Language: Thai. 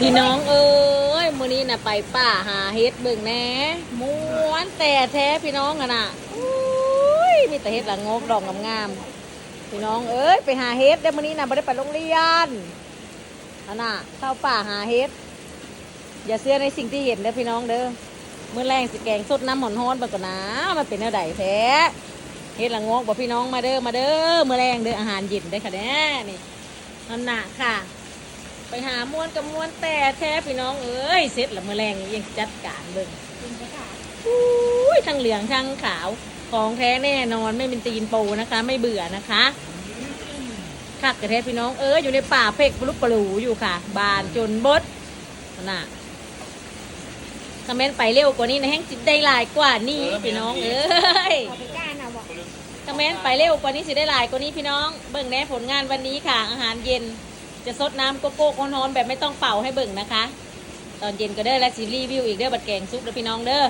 พี่น้องเอ้ยมื้อนี้น่ะไปป่าหาเฮ็ดเบิ่งแหน่ม้วนแต่แท้พี่น้องอะน่ะอุ้ยมีแต่เฮ็ดละงกดอกงามๆพี่น้องเอ้ยไปหาเฮ็ดได้อมื้อนี้น่ะบ่ได้ไปโรงเรียนอันน่ะเข้าป่าหาเฮ็ดอย่าเชื่อในสิ่งที่เห็นเด้อพี่น้องเด้อมื้อแรงสิแกงสดน้ำหอนฮ้อนบิ่งก่อนะมันเป็นแนวใดแท้เฮ็ดละงกบ่พี่น้องมาเด้อมาเด้อมื้อแรงเด้ออาหารเย็นได้อค่ะแน่นี่นั่นน่ะค่ะ หาม้วนกับม้วนแต่แท้พี่น้องเอ้ยเสร็จแล้วมือแรงยังจัดการเบิ่งอุ้ยทั้งเหลืองทั้งขาวของแท้แน่นอนไม่เป็นตีนโปนะคะ ไม่เบื่อนะคะคักกระแทพี่น้องเอ้ยอยู่ในป่าเพกปลุกปลูอยู่ค่ะ บานจนบดนั่นน่ะคอมเมนต์ไปเร็วกว่านี้นะแห้งจิตได้หลายกว่านี้พี่น้องเอ้ยเอาไปก้านเอาบอกคอมเมนต์ไปเร็วกว่านี้สิได้หลายกว่านี้พี่น้อง เบิ่งแน่ผลงานวันนี้ค่ะอาหารเย็น จะซดน้ำโกโก้ร้อนๆแบบไม่ต้องเป่าให้เบิ่งนะคะ ตอนเย็นก็เด้อและซีรีส์วิวอีกเด้อบัดแกงซุปเด้อพี่น้องเด้อ